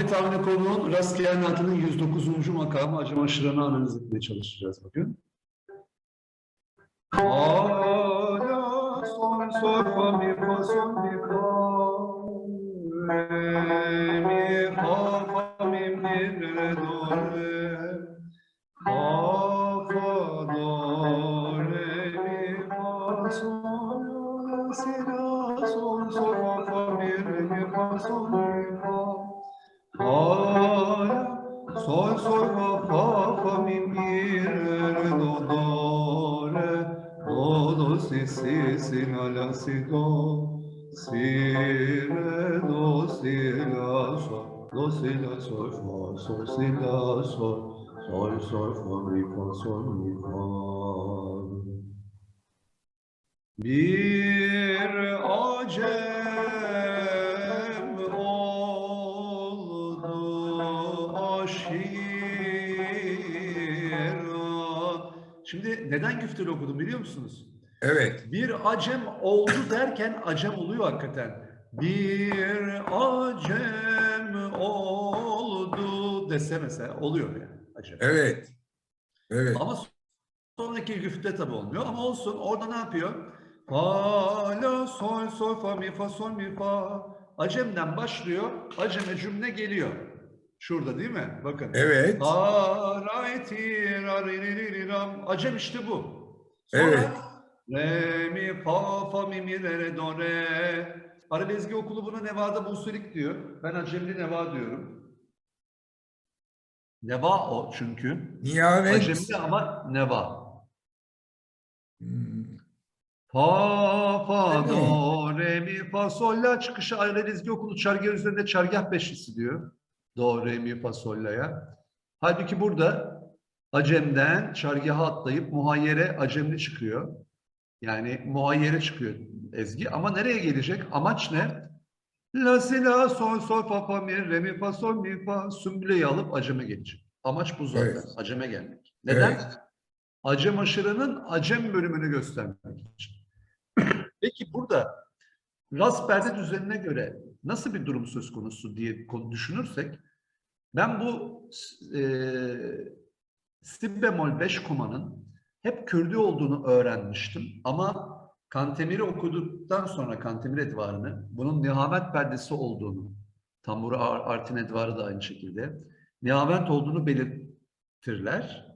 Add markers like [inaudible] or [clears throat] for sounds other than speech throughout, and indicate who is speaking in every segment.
Speaker 1: Ahmet Avni Konuğ'un Rastgele Natı'nın 109. makamı Acım Aşıran'ı analiz etmeye çalışacağız bugün.
Speaker 2: Si si la si do si re do si la sol do si la sol fa sol si la sol sol sol fa mi fa sol mi fa bir acem oldu aşira. Şimdi neden güfteli okudum biliyor musunuz?
Speaker 3: Evet.
Speaker 1: Bir acem oldu derken acem oluyor hakikaten. Bir acem oldu dese mesela oluyor yani acem.
Speaker 3: Evet. Evet.
Speaker 1: Ama sonraki güfte tabi olmuyor ama olsun orada ne yapıyor? Fa, la, sol, sol, fa, mi, fa, sol, mi, fa. Acemden başlıyor, aceme cümle geliyor. Şurada değil mi? Bakın.
Speaker 3: Evet.
Speaker 1: Acem işte bu. Sonra
Speaker 3: Evet.
Speaker 1: Re, mi, fa, fa, mi, mi, re, re, do, re. Arabezgi okulu buna Nevada Busulik diyor. Ben Acemli Neva diyorum. Neva o çünkü.
Speaker 3: Nihavet.
Speaker 1: Acemli ama neva.
Speaker 3: Hmm,
Speaker 1: Fa, fa, do, re, mi, fa, sol, la çıkışı ayrı Ezgi okulu çargah üzerinde çargah beşlisi diyor. Do, re, mi, fa, sol, la'ya. Halbuki burada Acem'den çargaha atlayıp muhayyere Acemli çıkıyor. Yani muhayyere çıkıyor Ezgi. Ama nereye gelecek? Amaç ne? La, si, la, sol, sol, fa, fa, mi, re, mi, fa, sol, mi, fa. Sümbüleyi alıp Acem'e gelecek. Amaç bu zaten.
Speaker 3: Evet.
Speaker 1: Acem'e gelmek. Neden?
Speaker 3: Evet.
Speaker 1: Acem aşırının Acem bölümünü göstermek için. [clears throat] Peki burada rast perde düzenine göre nasıl bir durum söz konusu diye düşünürsek ben bu e, si bemol 5 komanın hep Kürdü olduğunu öğrenmiştim ama Kantemir'i okuduktan sonra Kantemir Edvarı'nı bunun nihamet perdesi olduğunu Tambur Ar- Artin Edvarı da aynı şekilde nihamet olduğunu belirtirler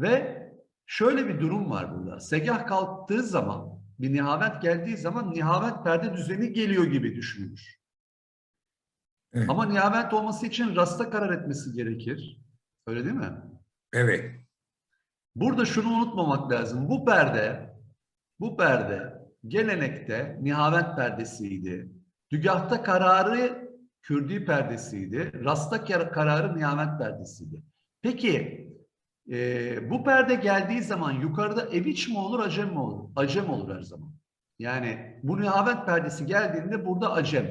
Speaker 1: ve şöyle bir durum var burada. Segah kalktığı zaman, bir nihavet geldiği zaman nihavet perde düzeni geliyor gibi düşünülür.
Speaker 3: Evet.
Speaker 1: Ama nihavet olması için rasta karar etmesi gerekir. Öyle değil mi?
Speaker 3: Evet.
Speaker 1: Burada şunu unutmamak lazım. Bu perde, bu perde gelenekte nihavet perdesiydi. Dügahta kararı Kürdi perdesiydi. Rasta kar- kararı nihavet perdesiydi. Peki e, bu perde geldiği zaman yukarıda eviç mi olur, acem mi olur? Acem olur her zaman. Yani bu nihavet perdesi geldiğinde burada acem.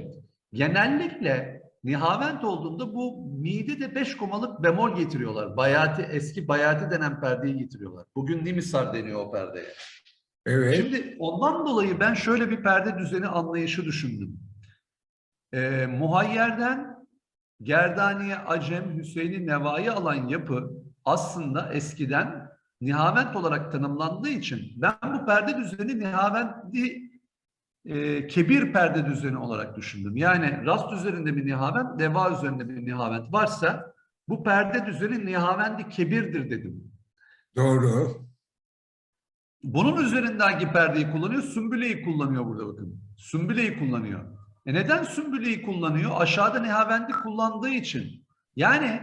Speaker 1: Genellikle nihavent olduğunda bu mide de beş komalık bemol getiriyorlar. Bayati, eski bayati denen perdeyi getiriyorlar. Bugün nimisar deniyor o perdeye.
Speaker 3: Evet.
Speaker 1: Şimdi ondan dolayı ben şöyle bir perde düzeni anlayışı düşündüm. Ee, muhayyerden Gerdaniye, Acem, Hüseyin'i, Neva'yı alan yapı aslında eskiden nihavent olarak tanımlandığı için ben bu perde düzeni nihaventli e, kebir perde düzeni olarak düşündüm. Yani rast üzerinde bir nihavent, neva üzerinde bir nihavent varsa bu perde düzeni nihavendi kebirdir dedim.
Speaker 3: Doğru.
Speaker 1: Bunun üzerindeki perdeyi kullanıyor, sümbüleyi kullanıyor burada bakın. Sümbüleyi kullanıyor. E neden sümbüleyi kullanıyor? Aşağıda nihavendi kullandığı için. Yani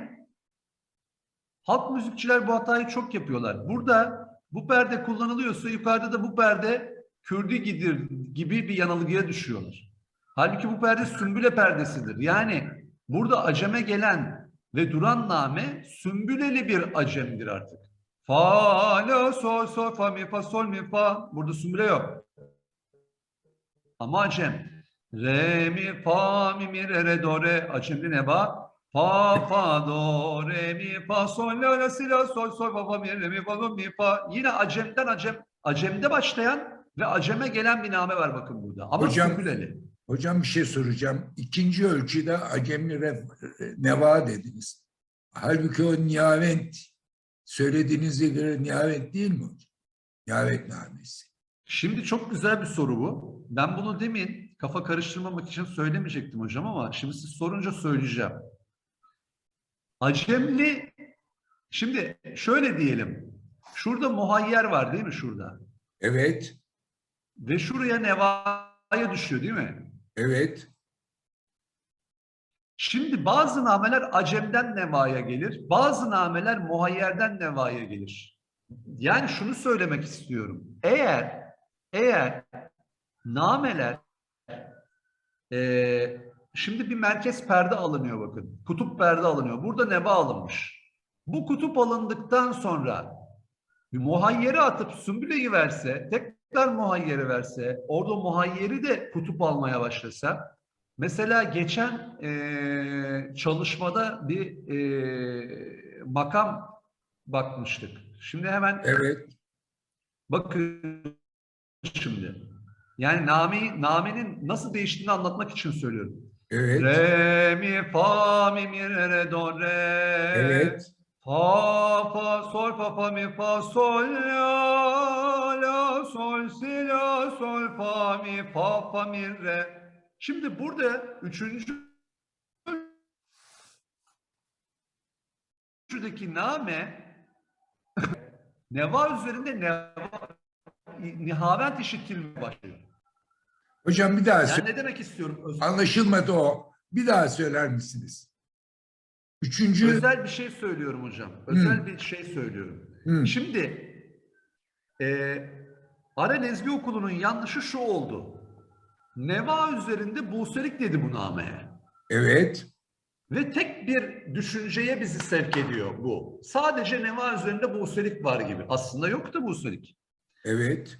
Speaker 1: halk müzikçiler bu hatayı çok yapıyorlar. Burada bu perde kullanılıyorsa yukarıda da bu perde Kürdü gidir gibi bir yanılgıya düşüyorlar. Halbuki bu perde sümbüle perdesidir. Yani burada aceme gelen ve duran name sümbüleli bir acemdir artık. Fa, la, sol, sol, fa, mi, fa, sol, mi, fa. Burada sümbüle yok. Ama acem. Re, mi, fa, mi, mi, re, re, do, re. Acemli ne var? Fa, fa, do, re, mi, fa, sol, la, la, si, la, sol, sol, fa, fa, mi, re, mi, fa, do, mi, fa. Yine acemden acem, acemde başlayan ve aceme gelen bir name var bakın burada. Ama
Speaker 3: Hocam-
Speaker 1: sümbüleli.
Speaker 3: Hocam bir şey soracağım. İkinci ölçüde acemli ref- neva dediniz. Halbuki o nihavent söylediğinize göre nihavent değil mi hocam? Nihavent namesi.
Speaker 1: Şimdi çok güzel bir soru bu. Ben bunu demin kafa karıştırmamak için söylemeyecektim hocam ama şimdi siz sorunca söyleyeceğim. Acemli, şimdi şöyle diyelim. Şurada muhayyer var değil mi şurada?
Speaker 3: Evet,
Speaker 1: Ve şuraya nevaya düşüyor değil mi?
Speaker 3: evet,
Speaker 1: Şimdi bazı nameler acemden nevaya gelir, bazı nameler muhayyerden nevaya gelir. Yani şunu söylemek istiyorum. Eğer eğer nameler eee, şimdi bir merkez perde alınıyor bakın. Kutup perde alınıyor. Burada neva alınmış. Bu kutup alındıktan sonra bir muhayyeri atıp sümbüleyi verse, tekrar muhayyeri verse, orada muhayyeri de kutup almaya başlasa, Mesela geçen eee, çalışmada bir eee, makam bakmıştık. Şimdi hemen
Speaker 3: evet,
Speaker 1: bakın şimdi. Yani nami, naminin nasıl değiştiğini anlatmak için söylüyorum.
Speaker 3: evet,
Speaker 1: Re, mi, fa, mi, mi, re, re, do, re.
Speaker 3: evet,
Speaker 1: Fa, fa, sol, fa, fa, mi, fa, sol, la, la, sol, si, la, sol, fa, mi, fa, fa, mi, re. Şimdi burada üçüncü üçüncüdeki name [laughs] neva üzerinde neva, nihavent işitilmeye başlıyor.
Speaker 3: Hocam bir daha
Speaker 1: Yani
Speaker 3: söyle.
Speaker 1: ne demek istiyorum? Öz-
Speaker 3: Anlaşılmadı o. Bir daha söyler misiniz? Üçüncü.
Speaker 1: özel bir şey söylüyorum hocam. Özel bir şey söylüyorum.
Speaker 3: Hı,
Speaker 1: Şimdi e, Ara Nezgi Okulu'nun yanlışı şu oldu. Neva üzerinde Buselik dedi bu nameye.
Speaker 3: evet,
Speaker 1: Ve tek bir düşünceye bizi sevk ediyor bu. Sadece Neva üzerinde Buselik var gibi. Aslında yok da Buselik.
Speaker 3: evet,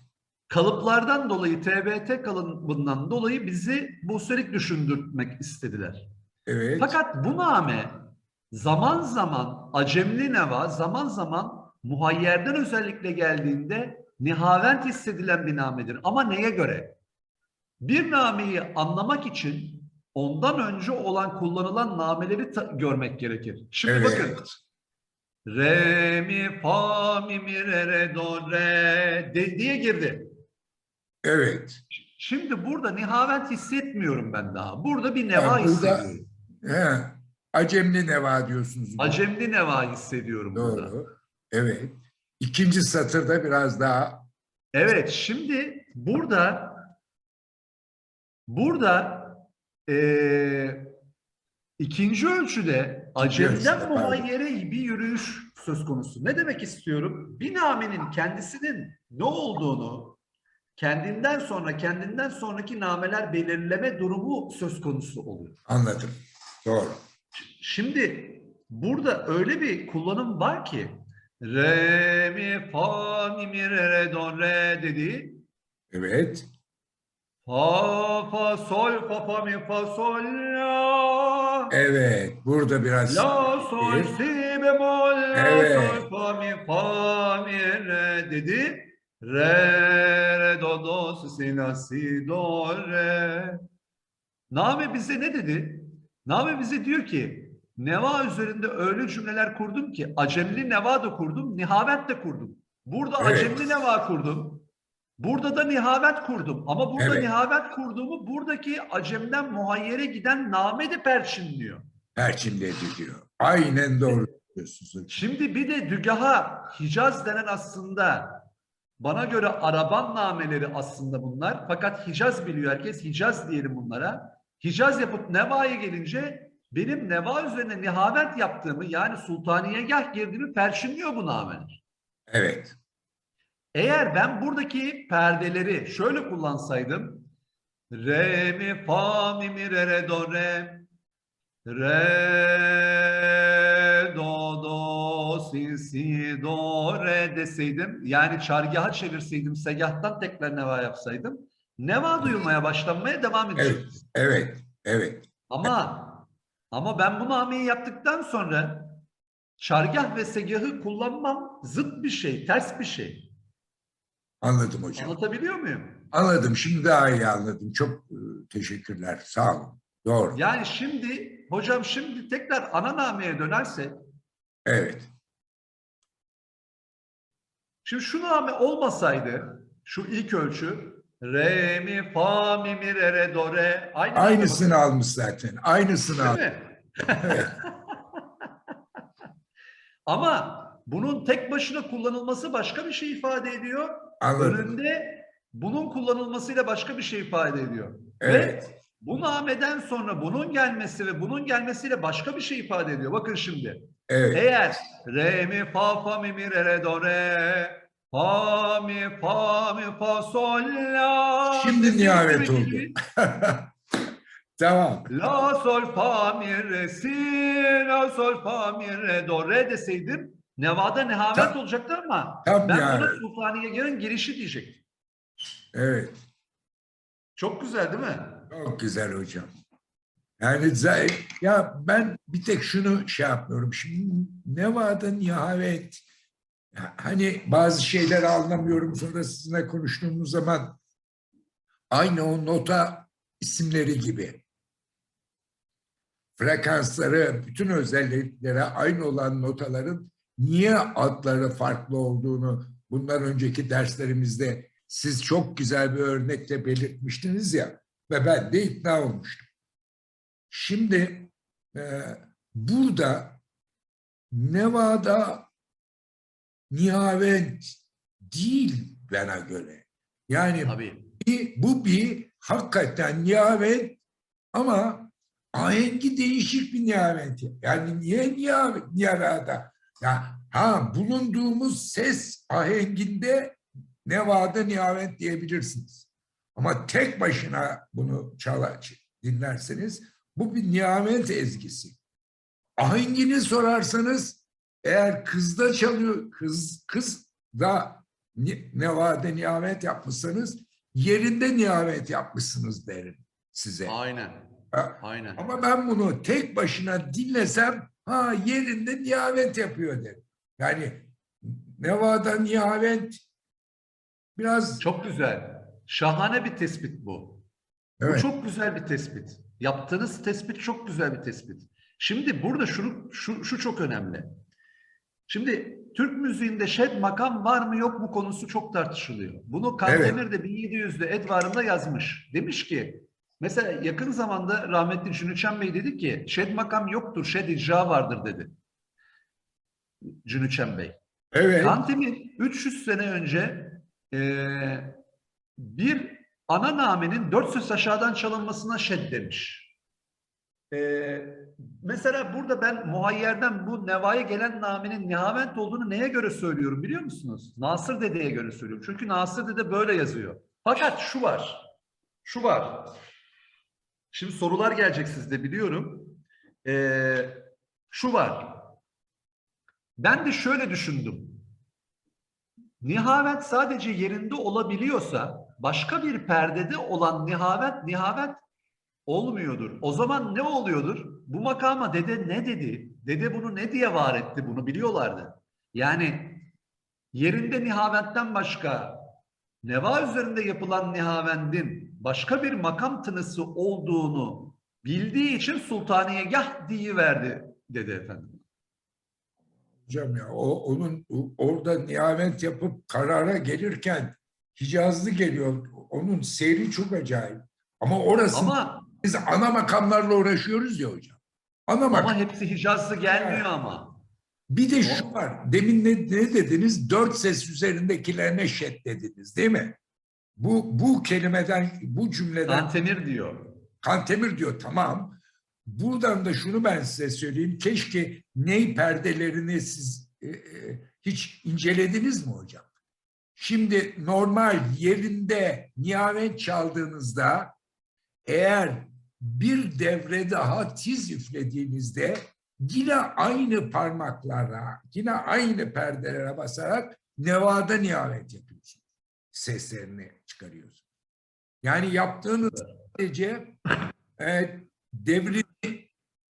Speaker 1: Kalıplardan dolayı, TBT kalıbından dolayı bizi Buselik düşündürtmek istediler.
Speaker 3: evet,
Speaker 1: Fakat bu name zaman zaman acemli neva, zaman zaman muhayyerden özellikle geldiğinde nihavent hissedilen bir namedir. Ama neye göre? Bir nameyi anlamak için ondan önce olan kullanılan nameleri görmek gerekir. Şimdi bakın.
Speaker 3: evet,
Speaker 1: Re, mi, fa, mi, mi, re, re, do, re de- diye girdi.
Speaker 3: evet.
Speaker 1: Şimdi burada nihavent hissetmiyorum ben daha. Burada bir neva
Speaker 3: Ha, burada-
Speaker 1: hissediyorum.
Speaker 3: He, acemli neva diyorsunuz. burada.
Speaker 1: Acemli neva hissediyorum burada.
Speaker 3: Doğru. Evet. İkinci satırda biraz daha
Speaker 1: Evet, şimdi burada burada eee, ikinci ölçüde acemden muhayyere bir yürüyüş söz konusu. Ne demek istiyorum? Bir namenin kendisinin ne olduğunu kendinden sonra kendinden sonraki nameler belirleme durumu söz konusu oluyor.
Speaker 3: anladım. Doğru.
Speaker 1: Şimdi burada öyle bir kullanım var ki re mi fa mi mi re re do re dedi.
Speaker 3: Evet.
Speaker 1: Fa fa sol fa fa mi fa sol la.
Speaker 3: Evet. Burada biraz
Speaker 1: La sol
Speaker 3: Bir.
Speaker 1: si bemol
Speaker 3: Evet.
Speaker 1: sol fa mi fa mi re dedi. Re re do do si si la si do re. Name bize ne dedi? Name bize diyor ki neva üzerinde öyle cümleler kurdum ki acemli neva da kurdum, nihavent de kurdum. Burada
Speaker 3: Evet.
Speaker 1: acemli neva kurdum. Burada da nihavent kurdum. Ama burada
Speaker 3: Evet.
Speaker 1: nihavent kurduğumu buradaki acemden muhayyere giden name de perçinliyor.
Speaker 3: perçinledi diyor. Aynen doğru diyorsunuz.
Speaker 1: Şimdi bir de dügaha Hicaz denen aslında bana göre Araban nameleri aslında bunlar. Fakat Hicaz biliyor herkes. Hicaz diyelim bunlara. Hicaz yapıp Neva'ya gelince benim Neva üzerine nihavent yaptığımı yani sultaniyegah girdiğimi perçinliyor bu nameler.
Speaker 3: Evet.
Speaker 1: Eğer ben buradaki perdeleri şöyle kullansaydım re mi fa mi mi re re do re re do do si si do re deseydim yani çargaha çevirseydim segahtan tekrar neva yapsaydım neva duyulmaya başlanmaya devam edecekti.
Speaker 3: Evet. Evet.
Speaker 1: Ama ama ben bu nameyi yaptıktan sonra çargah ve segahı kullanmam zıt bir şey, ters bir şey.
Speaker 3: Anladım hocam.
Speaker 1: Anlatabiliyor muyum?
Speaker 3: Anladım. Şimdi daha iyi anladım. Çok e, teşekkürler. Sağ olun. Doğru.
Speaker 1: Yani şimdi hocam şimdi tekrar ana nameye dönersek
Speaker 3: Evet.
Speaker 1: Şimdi şu name olmasaydı şu ilk ölçü re mi fa mi mi re re do re aynı
Speaker 3: Aynısını almış zaten. Aynısını
Speaker 1: Değil
Speaker 3: almış.
Speaker 1: mi? [laughs] Ama bunun tek başına kullanılması başka bir şey ifade ediyor.
Speaker 3: Anladım.
Speaker 1: Önünde bunun kullanılmasıyla başka bir şey ifade ediyor.
Speaker 3: Evet.
Speaker 1: Ve bu nameden sonra bunun gelmesi ve bunun gelmesiyle başka bir şey ifade ediyor. Bakın şimdi.
Speaker 3: Evet.
Speaker 1: Eğer re mi fa fa mi mi re re do re fa mi fa mi fa sol la
Speaker 3: Şimdi
Speaker 1: gibi,
Speaker 3: oldu. [laughs] tamam.
Speaker 1: La sol fa mi re si la sol fa mi re do re deseydim Nevada nehavet
Speaker 3: Tam-
Speaker 1: olacaktı ama
Speaker 3: tam
Speaker 1: ben
Speaker 3: yani.
Speaker 1: buna Sultaniye'nin girişi diyecektim.
Speaker 3: Evet.
Speaker 1: Çok güzel değil mi?
Speaker 3: Çok güzel hocam. Yani ya ben bir tek şunu şey yapmıyorum. Şimdi Nevada nihavet hani bazı şeyleri anlamıyorum sonra sizinle konuştuğumuz zaman aynı o nota isimleri gibi frekansları, bütün özellikleri aynı olan notaların niye adları farklı olduğunu bundan önceki derslerimizde siz çok güzel bir örnekle belirtmiştiniz ya ve ben de ikna olmuştum. Şimdi e, burada Nevada nihavent değil bana göre. Yani
Speaker 1: Tabii.
Speaker 3: bir- bu bir hakikaten nihavent ama ahengi değişik bir nihavent. Yani niye nihavent, Nevada? Ya, ha bulunduğumuz ses ahenginde Nevada nihavent diyebilirsiniz. Ama tek başına bunu çalar, dinlerseniz bu bir nihavent ezgisi. Ahengini sorarsanız eğer kızda çalıyor, kız kız da ni- Nevada nihavent yapmışsanız yerinde nihavent yapmışsınız derim size.
Speaker 1: Aynen.
Speaker 3: Ha,
Speaker 1: Aynen.
Speaker 3: Ama ben bunu tek başına dinlesem ha yerinde nihavent yapıyor derim. Yani Nevada nihavent biraz
Speaker 1: Çok güzel. Şahane bir tespit bu. Bu
Speaker 3: evet,
Speaker 1: çok güzel bir tespit. Yaptığınız tespit çok güzel bir tespit. Şimdi burada şunu şu, şu çok önemli. Şimdi Türk müziğinde şed makam var mı yok mu konusu çok tartışılıyor. Bunu Kandemir de 1700'de Edvar'ında yazmış. Demiş ki mesela yakın zamanda rahmetli Cünüçen Bey dedi ki şed makam yoktur, şed icra vardır dedi. Cünüçen Bey.
Speaker 3: evet,
Speaker 1: Kantemir 300 sene önce eee, bir ana namenin dört söz aşağıdan çalınmasına şed demiş. Eee, mesela burada ben muhayyerden bu nevaya gelen namenin nihavent olduğunu neye göre söylüyorum biliyor musunuz? Nasır Dede'ye göre söylüyorum. Çünkü Nasır Dede böyle yazıyor. Fakat şu var. Şu var. Şimdi sorular gelecek sizde biliyorum. Eee, şu var. Ben de şöyle düşündüm. Nihavent sadece yerinde olabiliyorsa başka bir perdede olan nihavent nihavent olmuyordur. O zaman ne oluyordur? Bu makama dede ne dedi? Dede bunu ne diye var etti? Bunu biliyorlardı. Yani yerinde nihaventten başka neva üzerinde yapılan nihaventin başka bir makam tınısı olduğunu bildiği için sultaniyegah verdi dedi efendim.
Speaker 3: hocam ya o onun orada nihavent yapıp karara gelirken Hicazlı geliyor. Onun seyri çok acayip. Ama orası
Speaker 1: Ama
Speaker 3: biz ana makamlarla uğraşıyoruz ya hocam. Ana makam.
Speaker 1: ama hepsi Hicazlı gelmiyor ama.
Speaker 3: Bir de şu var. Demin ne, ne dediniz? Dört ses üzerindekilerine şet dediniz değil mi? Bu bu kelimeden, bu cümleden
Speaker 1: Antemir diyor.
Speaker 3: Kantemir diyor tamam. Buradan da şunu ben size söyleyeyim. Keşke ney perdelerini siz e, e, hiç incelediniz mi hocam? Şimdi normal yerinde nihavet çaldığınızda eğer bir devre daha tiz üflediğinizde yine aynı parmaklara, yine aynı perdelere basarak nevada nihavet yapıyorsunuz. Seslerini çıkarıyorsunuz. Yani yaptığınız sadece e, devrini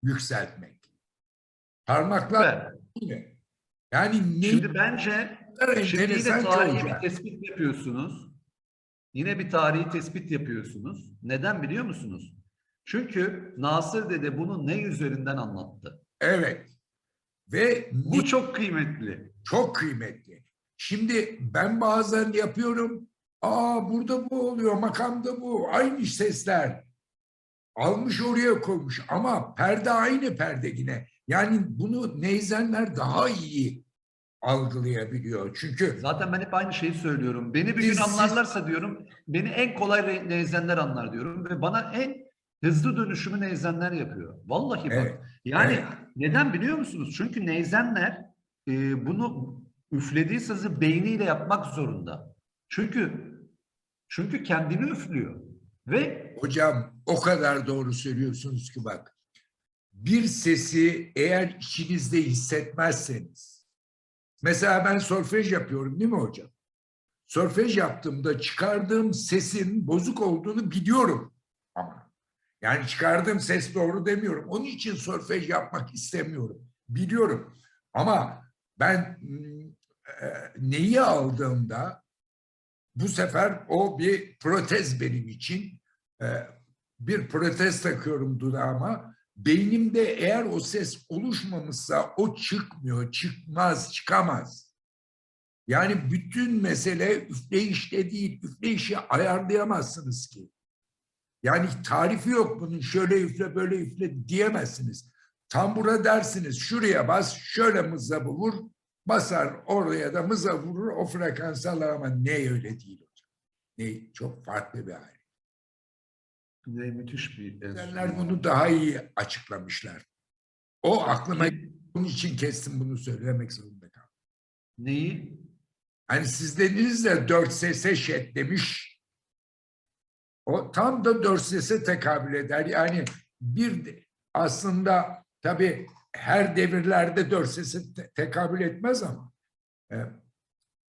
Speaker 3: yükseltmek. Parmaklar? Yani ne
Speaker 1: Şimdi bence şimdi yine tarihi bir tespit yapıyorsunuz. Yine bir tarihi tespit yapıyorsunuz. Neden biliyor musunuz? Çünkü Nasır Dede bunu ne üzerinden anlattı?
Speaker 3: Evet. Ve
Speaker 1: Bu çok kıymetli.
Speaker 3: çok kıymetli. Şimdi ben bazen yapıyorum. Aa burada bu oluyor, makamda bu. Aynı sesler. Almış oraya koymuş ama perde aynı perde yine. Yani bunu neyzenler daha iyi algılayabiliyor. Çünkü
Speaker 1: Zaten ben hep aynı şeyi söylüyorum. Beni bir gün
Speaker 3: siz-
Speaker 1: anlarlarsa diyorum, beni en kolay neyzenler anlar diyorum ve bana en hızlı dönüşümü neyzenler yapıyor. Vallahi bak.
Speaker 3: Evet,
Speaker 1: Yani
Speaker 3: evet.
Speaker 1: neden biliyor musunuz? Çünkü neyzenler e, bunu üflediği sızı beyniyle yapmak zorunda. Çünkü çünkü kendini üflüyor ve
Speaker 3: hocam o kadar doğru söylüyorsunuz ki bak. Bir sesi eğer içinizde hissetmezseniz. Mesela ben solfej yapıyorum değil mi hocam? Solfej yaptığımda çıkardığım sesin bozuk olduğunu biliyorum. Yani çıkardığım ses doğru demiyorum. Onun için solfej yapmak istemiyorum. Biliyorum. Ama ben e, neyi aldığımda bu sefer o bir protez benim için. E, bir protez takıyorum dudağıma. Beynimde eğer o ses oluşmamışsa o çıkmıyor, çıkmaz, çıkamaz. Yani bütün mesele üfleyişte değil, üfleyişi ayarlayamazsınız ki. Yani tarifi yok bunun şöyle üfle böyle üfle diyemezsiniz. Tambura dersiniz şuraya bas şöyle mızrabı vur basar oraya da mızrabı vurur o frekansı alır ama ne öyle değil hocam. Ne çok farklı bir hal.
Speaker 1: ne müthiş bir enstrüman.
Speaker 3: bunu daha iyi açıklamışlar. O aklıma bunun için kestim bunu söylemek zorunda kaldım.
Speaker 1: Neyi?
Speaker 3: Hani siz dediniz de dört sese şet demiş. O tam da dört sese tekabül eder. Yani bir aslında tabii her devirlerde dört sese te- tekabül etmez ama e,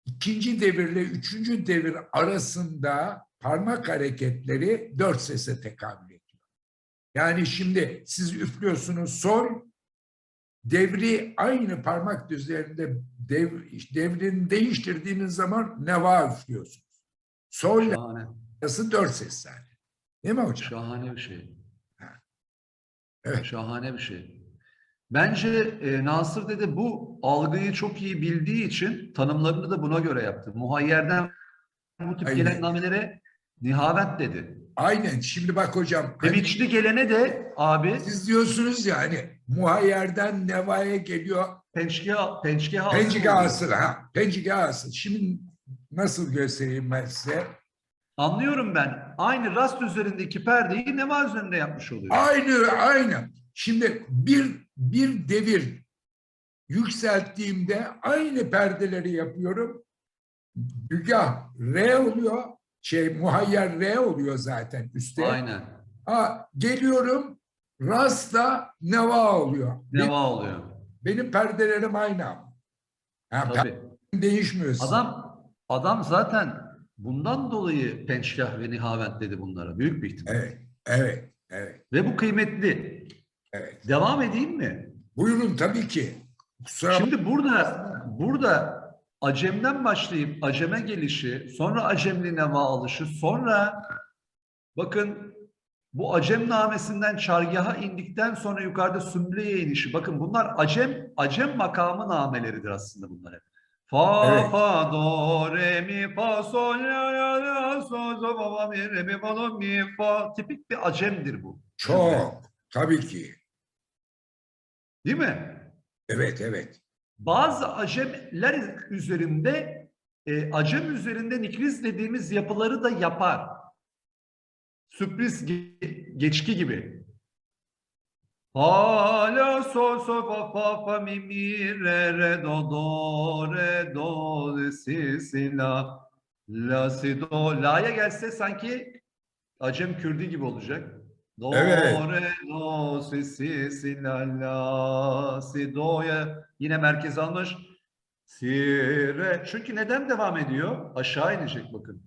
Speaker 3: ikinci devirle üçüncü devir arasında parmak hareketleri dört sese tekabül ediyor. Yani şimdi siz üflüyorsunuz sol, devri aynı parmak üzerinde dev, devrini değiştirdiğiniz zaman neva üflüyorsunuz. Sol arası dört ses zaten. Değil mi hocam?
Speaker 1: Şahane bir şey.
Speaker 3: Evet.
Speaker 1: Şahane bir şey. Bence e, Nasır Dede bu algıyı çok iyi bildiği için tanımlarını da buna göre yaptı. Muhayyerden bu tip
Speaker 3: Aynen.
Speaker 1: gelen namelere nihavent dedi.
Speaker 3: Aynen. Şimdi bak hocam.
Speaker 1: Ve
Speaker 3: hani
Speaker 1: gelene de abi
Speaker 3: siz diyorsunuz ya hani muhayyerden nevaya geliyor
Speaker 1: pençke, pençke hasıl
Speaker 3: pencige
Speaker 1: oluyor.
Speaker 3: asıl ha. Pencige asıl. Şimdi nasıl göstereyim ben size?
Speaker 1: Anlıyorum ben. Aynı rast üzerindeki perdeyi neva üzerinde yapmış oluyor.
Speaker 3: Aynı aynı. Şimdi bir bir devir yükselttiğimde aynı perdeleri yapıyorum. Dügah R oluyor. Şey muhayyer R oluyor zaten üstte.
Speaker 1: Aynen.
Speaker 3: Ha, geliyorum Rasta neva oluyor. Benim,
Speaker 1: Neva oluyor.
Speaker 3: benim perdelerim aynı. Ha,
Speaker 1: Tabii.
Speaker 3: değişmiyor.
Speaker 1: Adam adam zaten bundan dolayı pençkah ve nihavent dedi bunlara. Büyük bir ihtimal.
Speaker 3: Evet, evet, evet,
Speaker 1: Ve bu kıymetli.
Speaker 3: evet.
Speaker 1: Devam edeyim mi?
Speaker 3: Buyurun tabii ki. Kusura
Speaker 1: Şimdi burada burada Acem'den başlayıp Acem'e gelişi, sonra Acemli Neva alışı, sonra bakın bu Acem namesinden çargaha indikten sonra yukarıda Sümbüle'ye inişi. Bakın bunlar Acem Acem makamı nameleridir aslında bunlar hep. Fa
Speaker 3: Evet.
Speaker 1: fa do re mi fa sol la la la sol do fa fa mi re mi fa do mi fa tipik bir Acemdir bu.
Speaker 3: çok, tabii ki.
Speaker 1: Değil mi?
Speaker 3: Evet, evet.
Speaker 1: Bazı Acemler üzerinde e, Acem üzerinde nikriz dediğimiz yapıları da yapar. Sürpriz ge- geçki gibi. Ha la sol sol fa fa fa mi mi re re do do re do si si la la si do la'ya gelse sanki Acem Kürdi gibi olacak. Do
Speaker 3: Evet.
Speaker 1: re do si si si la la si do'ya yine merkez almış. Si re çünkü neden devam ediyor? Aşağı inecek bakın.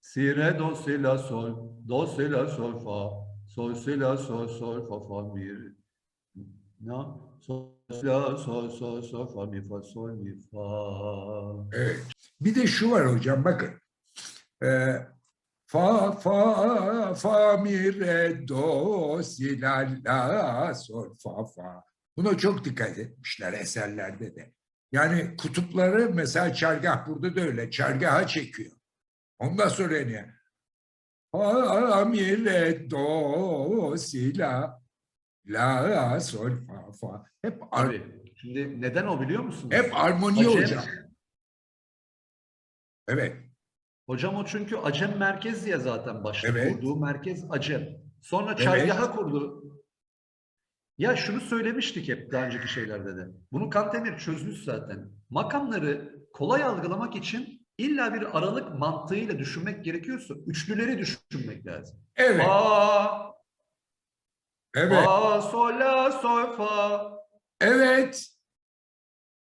Speaker 1: Si re do si la sol do si la sol fa sol si la sol sol fa fa mi. Na sol la sol sol sol fa mi fa sol mi fa.
Speaker 3: Evet. Bir de şu var hocam bakın. Ee, Fa fa fa mi re do si la la sol fa fa. Buna çok dikkat etmişler eserlerde de. Yani kutupları mesela çargah burada da öyle. Çargaha çekiyor. Ondan sonra ne? Fa mi re do si la la sol fa fa. Hep ar-
Speaker 1: Tabii. Şimdi neden o biliyor musunuz?
Speaker 3: hep armoni
Speaker 1: Acem-
Speaker 3: hocam. Evet.
Speaker 1: Hocam o çünkü Acem merkez diye zaten başta
Speaker 3: Evet.
Speaker 1: kurduğu merkez Acem. Sonra
Speaker 3: Evet.
Speaker 1: çargaha kurdu. Ya şunu söylemiştik hep daha önceki şeylerde de. Bunu Kantemir çözmüş zaten. Makamları kolay algılamak için illa bir aralık mantığıyla düşünmek gerekiyorsa üçlüleri düşünmek lazım.
Speaker 3: Evet.
Speaker 1: Fa,
Speaker 3: Evet.
Speaker 1: fa, sol, la, sol, fa,
Speaker 3: Evet.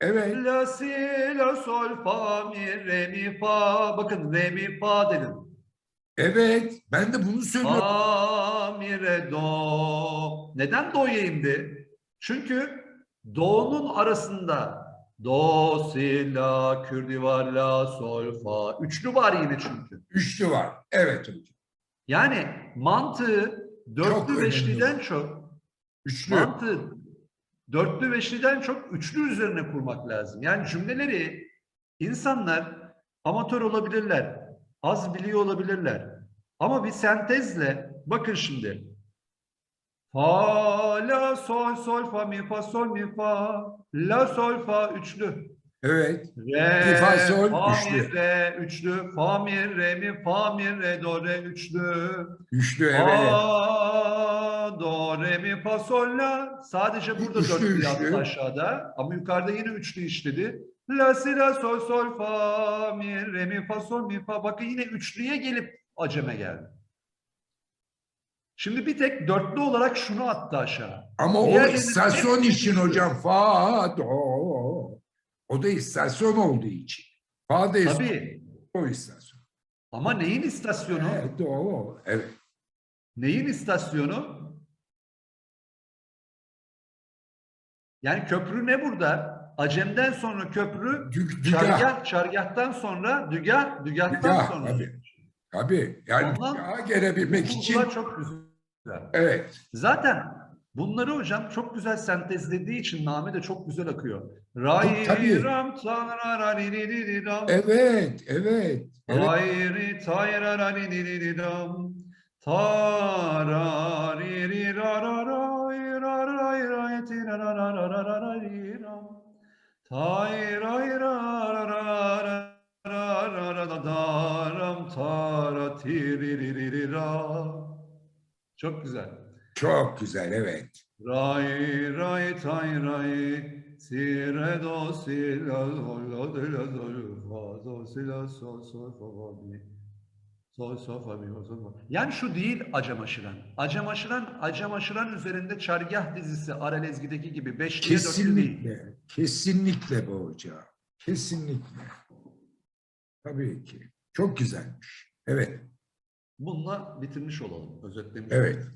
Speaker 3: Evet.
Speaker 1: la, si, la, sol, fa, mi, re, mi, fa. Bakın re, mi, fa dedim.
Speaker 3: Evet. Ben de bunu söylüyorum.
Speaker 1: Fa, mi, re, do. Neden do'ya indi? Çünkü do'nun arasında do, si, la, kürdi var, la, sol, fa. Üçlü var yine çünkü.
Speaker 3: Üçlü var. Evet hocam.
Speaker 1: Yani mantığı dörtlü beşliden çok
Speaker 3: Üçlü.
Speaker 1: mantığı dörtlü beşliden çok üçlü üzerine kurmak lazım. Yani cümleleri insanlar amatör olabilirler, az biliyor olabilirler. Ama bir sentezle bakın şimdi. Fa, la, sol, sol, fa, mi, fa, sol, mi, fa. La, sol, fa üçlü.
Speaker 3: Evet.
Speaker 1: Re,
Speaker 3: fa, sol,
Speaker 1: fa,
Speaker 3: üçlü.
Speaker 1: mi, re, üçlü. Fa, mi, re, mi, fa, mi, re, do, re, üçlü.
Speaker 3: Üçlü evet.
Speaker 1: Fa, do, re, mi, fa, sol, la. Sadece burada
Speaker 3: Üçlü,
Speaker 1: dörtlü
Speaker 3: üçlü.
Speaker 1: yaptı aşağıda. Ama yukarıda yine üçlü işledi. La, si, la, sol, sol, fa, mi, re, mi, fa, sol, mi, fa. Bakın yine üçlüye gelip aceme geldi. Şimdi bir tek dörtlü olarak şunu attı aşağı.
Speaker 3: Ama o
Speaker 1: Diğerlerinin
Speaker 3: istasyon
Speaker 1: hepsi
Speaker 3: için hocam. Fa, do. O da istasyon olduğu için. Fa da istasyon.
Speaker 1: Tabii.
Speaker 3: O istasyon.
Speaker 1: Ama neyin istasyonu?
Speaker 3: Evet, do. Evet.
Speaker 1: Neyin istasyonu? Yani köprü ne burada? Acem'den sonra köprü,
Speaker 3: Dü-
Speaker 1: çargah, çargahtan sonra dügah, dügahtan
Speaker 3: Dügah,
Speaker 1: sonra.
Speaker 3: tabii. Tabii. Yani
Speaker 1: Ondan-
Speaker 3: dügaha gelebilmek için.
Speaker 1: çok güzel.
Speaker 3: Evet.
Speaker 1: Zaten bunları hocam çok güzel sentezlediği için name de çok güzel akıyor. Ray
Speaker 3: Tabii.
Speaker 1: ram tanra ra ri ri ri ri ram.
Speaker 3: Evet. Evet. Evet.
Speaker 1: Hayri tayra ra ri ri ri ri ram. Ta ra ri ri ra ra ra ri ra ra ra ti ra ra ra ra ra ra ra ri ram. Tay ra ra ra ra ra ra ra ra da da ram ta ra ti ri ri ri ri ra. Çok güzel.
Speaker 3: Çok güzel. Evet.
Speaker 1: Ray ray tay ray si re do si la sol la de la sol fa do si la sol sol fa fa mi sol sol fa mi sol sol fa. Yani şu değil Acem Aşıran. Acem Aşıran, Acem Aşıran üzerinde çargah dizisi Aralezgi'deki gibi beşliye dörtlü değil.
Speaker 3: Kesinlikle. Kesinlikle bu hocam. Kesinlikle. Tabii ki. Çok güzelmiş. Evet.
Speaker 1: Bununla bitirmiş olalım, özetlemiş
Speaker 3: Evet.
Speaker 1: olalım.